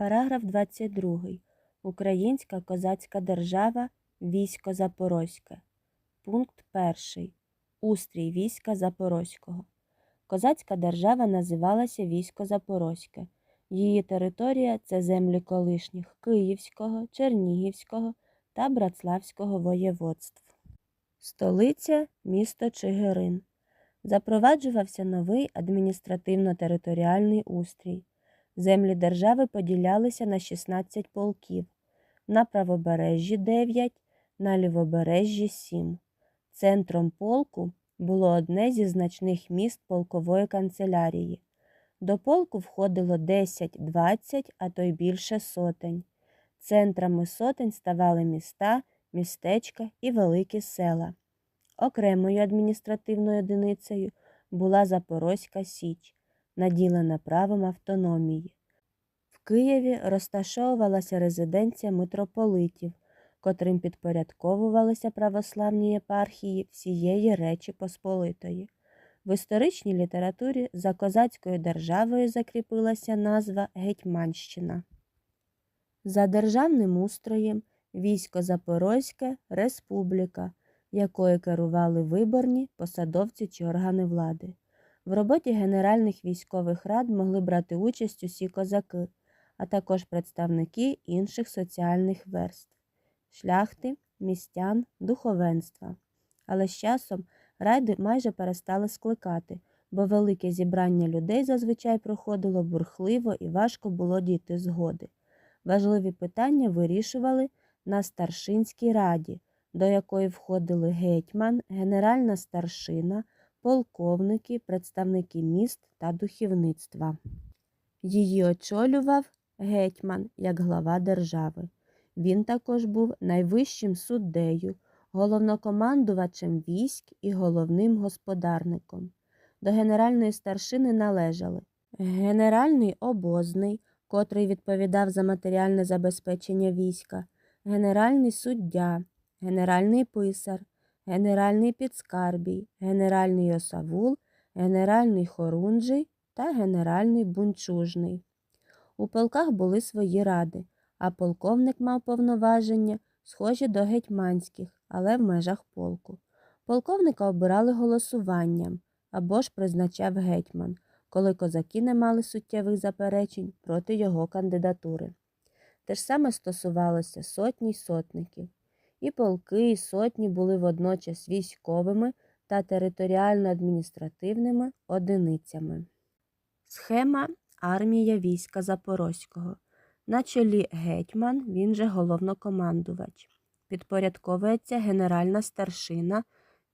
Параграф 22. Українська козацька держава. Військо Запорозьке. Пункт 1. Устрій війська Запорозького. Козацька держава називалася Військо Запорозьке. Її територія це землі колишніх Київського, Чернігівського та Братславського воєводств. Столиця місто Чигирин. Запроваджувався новий адміністративно-територіальний устрій. Землі держави поділялися на 16 полків, на правобережжі 9, на лівобережжі 7. Центром полку було одне зі значних міст полкової канцелярії. До полку входило 10, 20, а то й більше сотень. Центрами сотень ставали міста, містечка і великі села. Окремою адміністративною одиницею була Запорозька Січ, наділена правом автономії. В Києві розташовувалася резиденція митрополитів, котрим підпорядковувалися православні єпархії всієї Речі Посполитої. В історичній літературі за козацькою державою закріпилася назва Гетьманщина. За державним устроєм військо Запорозьке республіка, якою керували виборні посадовці чи органи влади. В роботі генеральних військових рад могли брати участь усі козаки, а також представники інших соціальних верств шляхти, містян, духовенства. Але з часом райди майже перестали скликати, бо велике зібрання людей зазвичай проходило бурхливо і важко було дійти згоди. Важливі питання вирішували на старшинській раді, до якої входили гетьман, генеральна старшина, полковники, представники міст та духовництва. Її очолював гетьман як глава держави. Він також був найвищим суддею, головнокомандувачем військ і головним господарником. До генеральної старшини належали генеральний обозний, котрий відповідав за матеріальне забезпечення війська, генеральний суддя, генеральний писар, генеральний підскарбій, генеральний осавул, генеральний хорунжий та генеральний бунчужний. У полках були свої ради, а полковник мав повноваження, схожі до гетьманських, але в межах полку. Полковника обирали голосуванням або ж призначав гетьман, коли козаки не мали суттєвих заперечень проти його кандидатури. Те ж саме стосувалося сотні й сотників. І полки, і сотні були водночас військовими та територіально-адміністративними одиницями. Схема армія війська Запорозького. На чолі гетьман, він же головнокомандувач. Підпорядковується генеральна старшина,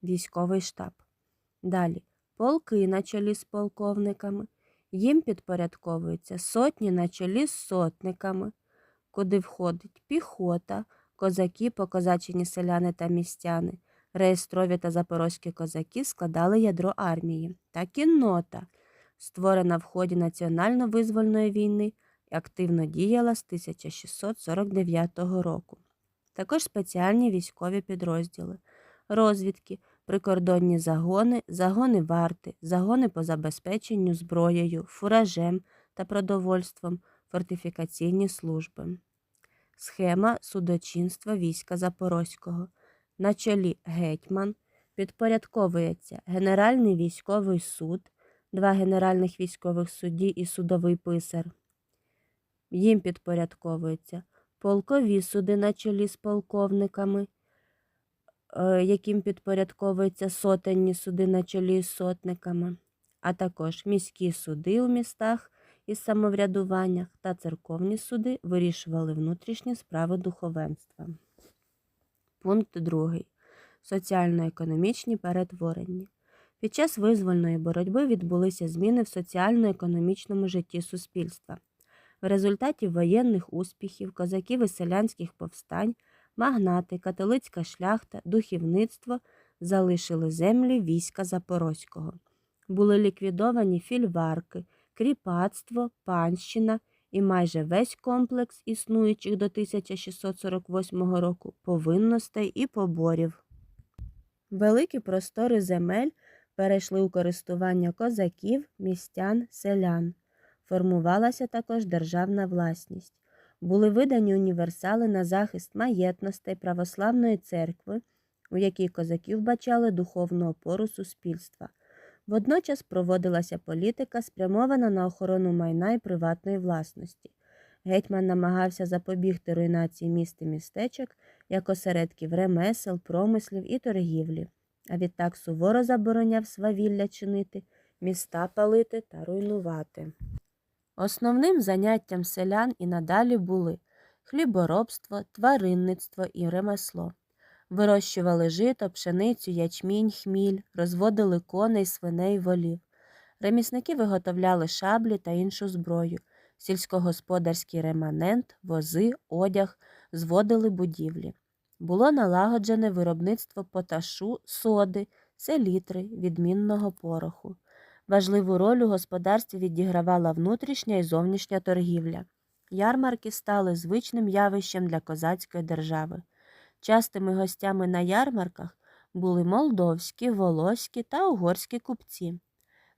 військовий штаб. Далі полки на чолі з полковниками. Їм підпорядковуються сотні на чолі з сотниками, куди входить піхота, козаки, покозачені селяни та містяни. Реєстрові та запорозькі козаки складали ядро армії та кіннота, створена в ході національно-визвольної війни і активно діяла з 1649 року. Також спеціальні військові підрозділи, розвідки, прикордонні загони, загони варти, загони по забезпеченню зброєю, фуражем та продовольством, фортифікаційні служби. Схема судочинства війська Запорозького. На чолі гетьман підпорядковується Генеральний військовий суд, два генеральних військових судді і судовий писар. Їм підпорядковуються полкові суди на чолі з полковниками, е, яким підпорядковуються сотенні суди на чолі з сотниками, а також міські суди у містах із самоврядуваннях та церковні суди вирішували внутрішні справи духовенства. Пункт 2. Соціально-економічні перетворення. Під час визвольної боротьби відбулися зміни в соціально-економічному житті суспільства. В результаті воєнних успіхів, козаків і селянських повстань, магнати, католицька шляхта, духівництво залишили землі війська Запорозького. Були ліквідовані фільварки, кріпацтво, панщина і майже весь комплекс існуючих до 1648 року повинностей і поборів. Великі простори земель перейшли у користування козаків, містян, селян. Формувалася також державна власність. Були видані універсали на захист маєтностей православної церкви, у якій козаків бачали духовну опору суспільства. Водночас проводилася політика, спрямована на охорону майна і приватної власності. Гетьман намагався запобігти руйнації міст і містечок як осередків ремесел, промислів і торгівлі, а відтак суворо забороняв свавілля чинити, міста палити та руйнувати. Основним заняттям селян і надалі були хліборобство, тваринництво і ремесло. Вирощували жито, пшеницю, ячмінь, хміль, розводили коней, свиней, волів. Ремісники виготовляли шаблі та іншу зброю, сільськогосподарський реманент, вози, одяг, зводили будівлі. Було налагоджене виробництво поташу, соди, селітри, відмінного пороху. Важливу роль у господарстві відігравала внутрішня і зовнішня торгівля. Ярмарки стали звичним явищем для козацької держави. Частими гостями на ярмарках були молдовські, волоські та угорські купці.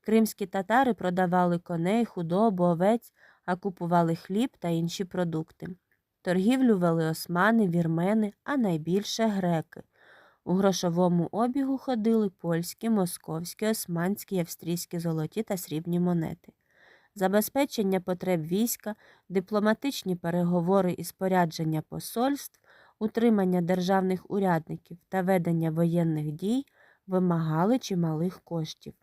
Кримські татари продавали коней, худобу, овець, а купували хліб та інші продукти. Торгівлю вели османи, вірмени, а найбільше греки. У грошовому обігу ходили польські, московські, османські австрійські золоті та срібні монети. Забезпечення потреб війська, дипломатичні переговори і спорядження посольств, утримання державних урядників та ведення воєнних дій вимагали чималих коштів.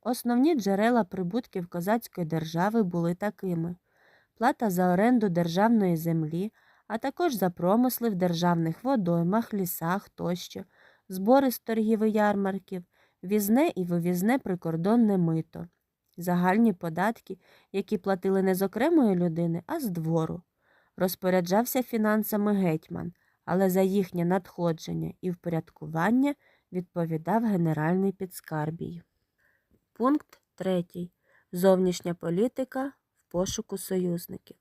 Основні джерела прибутків козацької держави були такими плата за оренду державної землі, а також за промисли в державних водоймах, лісах тощо, збори з торгів і ярмарків, візне і вивізне прикордонне мито, загальні податки, які платили не з окремої людини, а з двору. Розпоряджався фінансами гетьман, але за їхнє надходження і впорядкування відповідав генеральний підскарбій. Пункт 3. Зовнішня політика в пошуку союзників.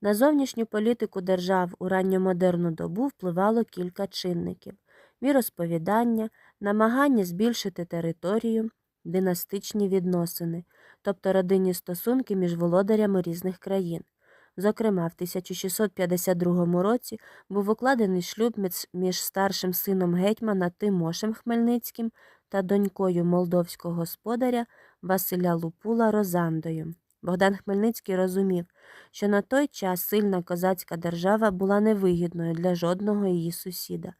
На зовнішню політику держав у ранньомодерну добу впливало кілька чинників віросповідання, намагання збільшити територію, династичні відносини, тобто родинні стосунки між володарями різних країн. Зокрема, в 1652 році був укладений шлюб між- старшим сином гетьмана Тимошем Хмельницьким та донькою молдовського господаря Василя Лупула Розандою. Богдан Хмельницький розумів, що на той час сильна козацька держава була невигідною для жодного її сусіда.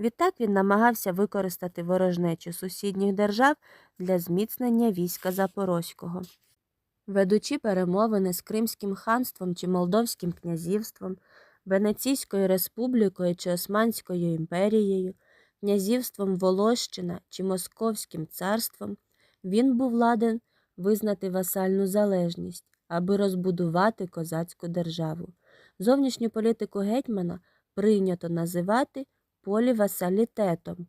Відтак він намагався використати ворожнечу сусідніх держав для зміцнення війська Запорозького. Ведучи перемовини з Кримським ханством чи Молдовським князівством, Венеційською республікою чи Османською імперією, князівством Волощина чи Московським царством, він був ладен визнати васальну залежність, аби розбудувати козацьку державу. Зовнішню політику гетьмана прийнято називати полівасалітетом,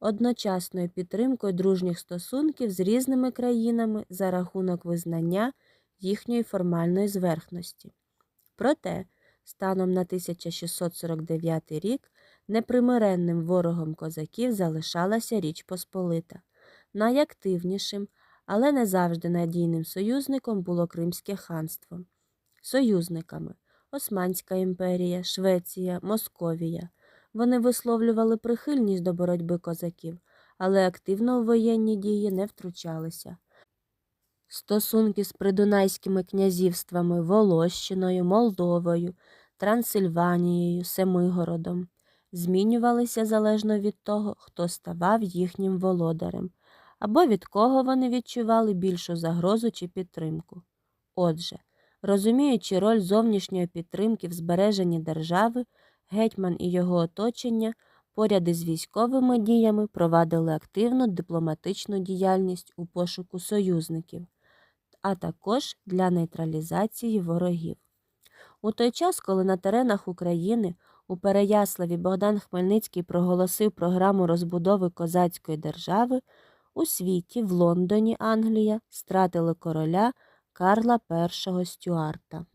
одночасною підтримкою дружніх стосунків з різними країнами за рахунок визнання їхньої формальної зверхності. Проте, станом на 1649 рік непримиренним ворогом козаків залишалася Річ Посполита. Найактивнішим, але не завжди надійним союзником було Кримське ханство. Союзниками Османська імперія, Швеція, Московія. Вони висловлювали прихильність до боротьби козаків, але активно у воєнні дії не втручалися. Стосунки з придунайськими князівствами Волощиною, Молдовою, Трансильванією, Семигородом змінювалися залежно від того, хто ставав їхнім володарем, або від кого вони відчували більшу загрозу чи підтримку. Отже, розуміючи роль зовнішньої підтримки в збереженні держави, гетьман і його оточення поряд із військовими діями провадили активну дипломатичну діяльність у пошуку союзників, а також для нейтралізації ворогів. У той час, коли на теренах України у Переяславі Богдан Хмельницький проголосив програму розбудови козацької держави, у світі в Лондоні, Англія, стратили короля Карла І Стюарта.